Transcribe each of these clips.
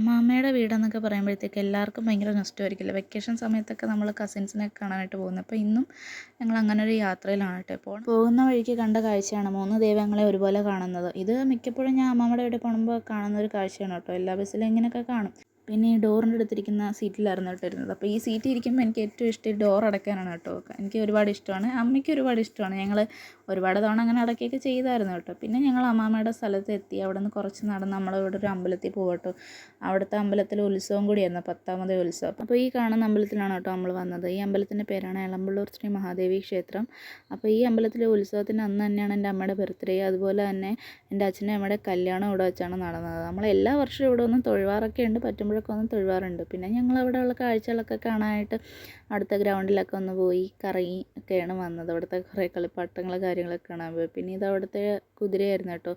അമ്മാമ്മയുടെ വീടെന്നൊക്കെ പറയുമ്പോഴത്തേക്ക് എല്ലാവർക്കും ഭയങ്കര നഷ്ടമായിരിക്കില്ല വെക്കേഷൻ സമയത്തൊക്കെ നമ്മൾ കസിൻസിനെ കാണാനായിട്ട് പോകുന്നത് അപ്പോൾ ഇന്നും ഞങ്ങൾ അങ്ങനെ ഒരു യാത്രയിലാണ് കേട്ടോ ഇപ്പോൾ. പോകുന്ന വഴിക്ക് കണ്ട കാഴ്ചയാണ് മൂന്ന് ദൈവങ്ങളെ ഒരുപോലെ കാണുന്നത്. ഇത് മിക്കപ്പോഴും ഞാൻ അമ്മാമ്മയുടെ വീട്ടിൽ പോകുമ്പോൾ കാണുന്ന ഒരു കാഴ്ചയാണ് കേട്ടോ. എല്ലാ ബസ്സിലും ഇങ്ങനെയൊക്കെ കാണും. പിന്നെ ഈ ഡോറിന്റെ അടുത്തിരിക്കുന്ന സീറ്റിലായിരുന്നു കേട്ടോ ഇരുന്നത്. അപ്പോൾ ഈ സീറ്റ് ഇരിക്കുമ്പോൾ എനിക്ക് ഏറ്റവും ഇഷ്ടം ഡോർ അടയ്ക്കാനാണ് കേട്ടോ എനിക്ക് ഒരുപാട് ഇഷ്ടമാണ്. അമ്മയ്ക്ക് ഒരുപാട് ഇഷ്ടമാണ്. ഞങ്ങൾ ഒരുപാട് തവണ അങ്ങനെ അടയ്ക്കുകയൊക്കെ ചെയ്തായിരുന്നു കേട്ടോ. പിന്നെ ഞങ്ങൾ അമ്മാമ്മയുടെ സ്ഥലത്ത് എത്തി. അവിടെ നിന്ന് കുറച്ച് നടന്ന് നമ്മളിവിടെ ഒരു അമ്പലത്തിൽ പോകട്ടോ അവിടുത്തെ അമ്പലത്തിൽ ഉത്സവം കൂടിയായിരുന്നു പത്താമത് ഉത്സവം. അപ്പോൾ ഈ കാണുന്ന അമ്പലത്തിലാണ് കേട്ടോ നമ്മൾ വന്നത്. ഈ അമ്പലത്തിന്റെ പേരാണ് എളമ്പള്ളൂർ ശ്രീ മഹാദേവി ക്ഷേത്രം. അപ്പോൾ ഈ അമ്പലത്തിലെ ഉത്സവത്തിന് അന്ന് തന്നെയാണ് എന്റെ അമ്മയുടെ ബർത്ത്ഡേ. അതുപോലെ തന്നെ എന്റെ അച്ഛന്റെ അമ്മയുടെ കല്യാണം ഇവിടെ വെച്ചാണ് നടന്നത്. നമ്മൾ എല്ലാ വർഷവും ഇവിടെ ഒന്ന് തൊഴുവാറൊക്കെ ഉണ്ട്. പറ്റുമ്പോഴൊക്കെ ഒന്ന് തൊഴുവാറുണ്ട്. പിന്നെ ഞങ്ങൾ അവിടെയുള്ള കാഴ്ചകളൊക്കെ കാണാനായിട്ട് അടുത്ത ഗ്രൗണ്ടിലൊക്കെ ഒന്ന് പോയി കറങ്ങി ഒക്കെയാണ് വന്നത്. അവിടുത്തെ കുറേ കളിപ്പാട്ടങ്ങൾ കാര്യങ്ങളൊക്കെ കാണാൻ പോയി. പിന്നെ ഇത് അവിടുത്തെ കുതിരയായിരുന്നു കേട്ടോ.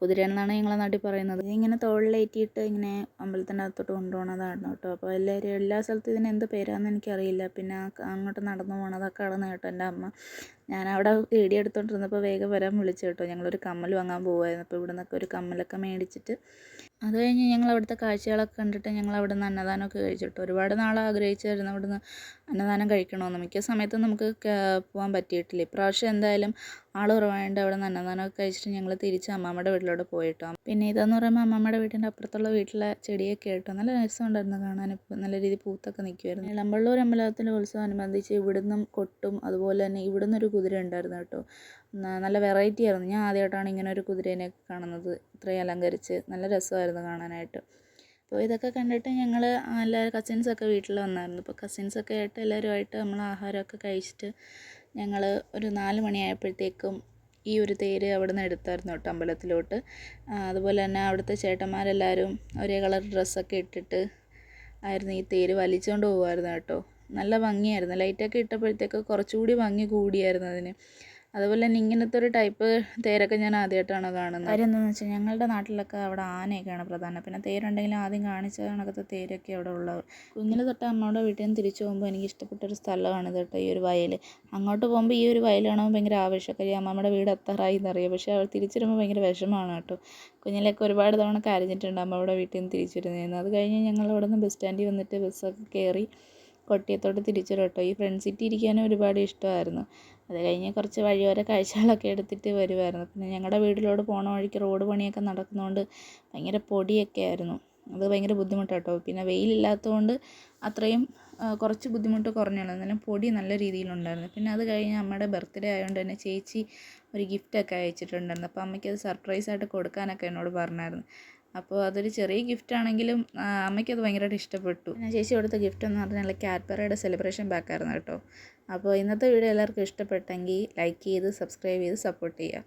കുതിരയെന്നാണ് ഞങ്ങളെ നാട്ടിൽ പറയുന്നത്. ഇങ്ങനെ തോളിലേറ്റിയിട്ട് ഇങ്ങനെ അമ്പലത്തിന്റെ അകത്തോട്ട് കൊണ്ടുപോകണതാണ് കേട്ടോ. അപ്പോൾ എല്ലാവരും എല്ലാ സ്ഥലത്തും ഇതിന് എന്ത് പേരാണെന്ന് എനിക്കറിയില്ല. പിന്നെ അങ്ങോട്ട് നടന്നു പോകണതൊക്കെ ആണെന്ന് കേട്ടോ എന്റെ അമ്മ. ഞാൻ അവിടെ വീഡിയോ എടുത്തോണ്ടിരുന്നപ്പോൾ വേഗം വരാൻ വിളിച്ചു കേട്ടോ. ഞങ്ങളൊരു കമ്മൽ വാങ്ങാൻ പോകുമായിരുന്നു അപ്പോൾ ഇവിടെ നിന്നൊക്കെ ഒരു കമ്മലൊക്കെ മേടിച്ചിട്ട് അത് കഴിഞ്ഞ് ഞങ്ങൾ അവിടുത്തെ കാഴ്ചകളൊക്കെ കണ്ടിട്ട് ഞങ്ങൾ അവിടുന്ന് അന്നദാനമൊക്കെ കഴിച്ചിട്ട് ഒരുപാട് നാൾ ആഗ്രഹിച്ചായിരുന്നു അവിടുന്ന് അന്നദാനം കഴിക്കണമെന്ന്. മിക്ക സമയത്തും നമുക്ക് പോകാൻ പറ്റിയിട്ടില്ല. ഇപ്രാവശ്യം എന്തായാലും ആൾ കുറവായതുകൊണ്ട് അവിടെ നിന്ന് അന്നദാനമൊക്കെ കഴിച്ചിട്ട് ഞങ്ങൾ തിരിച്ച് അമ്മാമ്മയുടെ വീട്ടിലോട്ട് പോയിട്ടോ. പിന്നെ ഇതെന്ന് പറയുമ്പോൾ അമ്മാമ്മയുടെ വീട്ടിന്റെ അപ്പുറത്തുള്ള വീട്ടിലെ ചെടിയൊക്കെ ആയിട്ടോ. നല്ല രസമുണ്ടായിരുന്നു കാണാൻ നല്ല രീതിയിൽ പൂത്തൊക്കെ നിൽക്കുമായിരുന്നു ഇളമ്പള്ളൂർ അമ്പലത്തിന്റെ ഉത്സവം അനുബന്ധിച്ച് ഇവിടുന്നും കൊട്ടും അതുപോലെ തന്നെ ഇവിടുന്ന് ഒരു കുതിര ഉണ്ടായിരുന്നു കേട്ടോ. നല്ല വെറൈറ്റി ആയിരുന്നു. ഞാൻ ആദ്യമായിട്ടാണ് ഇങ്ങനെ ഒരു കുതിരേനെ കാണുന്നത്. ഇത്രയും അലങ്കരിച്ച് നല്ല രസമായിരുന്നു കാണാനായിട്ട്. അപ്പോൾ ഇതൊക്കെ കണ്ടിട്ട് ഞങ്ങൾ എല്ലാവരും കസിൻസൊക്കെ വീട്ടിൽ വന്നായിരുന്നു. അപ്പോൾ കസിൻസൊക്കെ ആയിട്ട് എല്ലാവരുമായിട്ട് നമ്മൾ ആഹാരമൊക്കെ കഴിച്ചിട്ട് ഞങ്ങൾ ഒരു നാല് മണിയായപ്പോഴത്തേക്കും ഈ ഒരു തേര് അവിടെ നിന്ന് എടുത്തായിരുന്നു കേട്ടോ അമ്പലത്തിലോട്ട്. അതുപോലെ തന്നെ അവിടുത്തെ ചേട്ടന്മാരെല്ലാവരും ഒരേ കളർ ഡ്രസ്സൊക്കെ ഇട്ടിട്ട് ആയിരുന്നു ഈ തേര് വലിച്ചുകൊണ്ട് പോകുമായിരുന്നു കേട്ടോ. നല്ല ഭംഗിയായിരുന്നു. ലൈറ്റൊക്കെ ഇട്ടപ്പോഴത്തേക്ക് കുറച്ചുകൂടി ഭംഗി കൂടിയായിരുന്നു അതിന്. അതുപോലെ തന്നെ ഇങ്ങനത്തെ ഒരു ടൈപ്പ് തേരൊക്കെ ഞാൻ ആദ്യമായിട്ടാണ് കാണുന്നത്. കാര്യം എന്താണെന്ന് വെച്ചാൽ ഞങ്ങളുടെ നാട്ടിലൊക്കെ അവിടെ ആനയൊക്കെയാണ് പ്രധാനം. പിന്നെ തേരുണ്ടെങ്കിൽ ആദ്യം കാണിച്ച കണക്കത്തെ തേരൊക്കെ അവിടെ ഉള്ളത് കുഞ്ഞിൽ തൊട്ട് അമ്മയുടെ വീട്ടിൽ നിന്ന് തിരിച്ചു പോകുമ്പോൾ എനിക്ക് ഇഷ്ടപ്പെട്ട ഒരു സ്ഥലമാണ് കേട്ടോ ഈ ഒരു വയൽ അങ്ങോട്ട് പോകുമ്പോൾ ഈ ഒരു വയൽ കാണുമ്പോൾ ഭയങ്കര ആവേശമൊക്കെ അമ്മമ്മയുടെ വീട് എത്താറായി എന്നറിയാം. പക്ഷേ അവൾ തിരിച്ചു വരുമ്പോൾ ഭയങ്കര വിഷമമാണ് കേട്ടോ. കുഞ്ഞിലൊക്കെ ഒരുപാട് തവണ കരഞ്ഞിട്ടുണ്ട് അമ്മയുടെ വീട്ടിൽ നിന്ന് തിരിച്ചു വരുന്നതെന്ന് അത് കഴിഞ്ഞ് ഞങ്ങൾ അവിടെ നിന്ന് ബസ് സ്റ്റാൻഡിൽ വന്നിട്ട് ബസ്സൊക്കെ കയറി കൊട്ടിയത്തോട്ട് തിരിച്ചു കേട്ടോ ഈ ഫ്രണ്ട് സീറ്റ് ഇരിക്കാനും ഒരുപാട് ഇഷ്ടമായിരുന്നു. അത് കഴിഞ്ഞ് കുറച്ച് വഴിയോര കാഴ്ചകളൊക്കെ എടുത്തിട്ട് വരുമായിരുന്നു പിന്നെ ഞങ്ങളുടെ വീട്ടിലോട് പോണ വഴിക്ക് റോഡ് പണിയൊക്കെ നടക്കുന്നതുകൊണ്ട് ഭയങ്കര പൊടിയൊക്കെ ആയിരുന്നു. അത് ഭയങ്കര ബുദ്ധിമുട്ടാണ് കേട്ടോ പിന്നെ വെയിലില്ലാത്തതുകൊണ്ട് അത്രയും കുറച്ച് ബുദ്ധിമുട്ട് കുറഞ്ഞുള്ളൂ എന്നാലും പൊടി നല്ല രീതിയിലുണ്ടായിരുന്നു. പിന്നെ അത് കഴിഞ്ഞ് അമ്മയുടെ ബർത്ത്ഡേ ആയതുകൊണ്ട് തന്നെ ചേച്ചി ഒരു ഗിഫ്റ്റൊക്കെ അയച്ചിട്ടുണ്ടായിരുന്നു. അപ്പോൾ അമ്മയ്ക്ക് അത് സർപ്രൈസായിട്ട് കൊടുക്കാനൊക്കെ എന്നോട് പറഞ്ഞായിരുന്നു. അപ്പോൾ അതൊരു ചെറിയ ഗിഫ്റ്റ് ആണെങ്കിലും അമ്മയ്ക്കത് ഭയങ്കരമായിട്ട് ഇഷ്ടപ്പെട്ടു. ഞാൻ ചേച്ചി കൊടുത്ത ഗിഫ്റ്റ് എന്ന് പറഞ്ഞാൽ കാഡ്ബറയുടെ സെലിബ്രേഷൻ ബാക്കായിരുന്നു കേട്ടോ. അപ്പോൾ ഇന്നത്തെ വീഡിയോ എല്ലാവർക്കും ഇഷ്ടപ്പെട്ടെങ്കിൽ ലൈക്ക് ചെയ്ത് സബ്സ്ക്രൈബ് ചെയ്ത് സപ്പോർട്ട് ചെയ്യുക.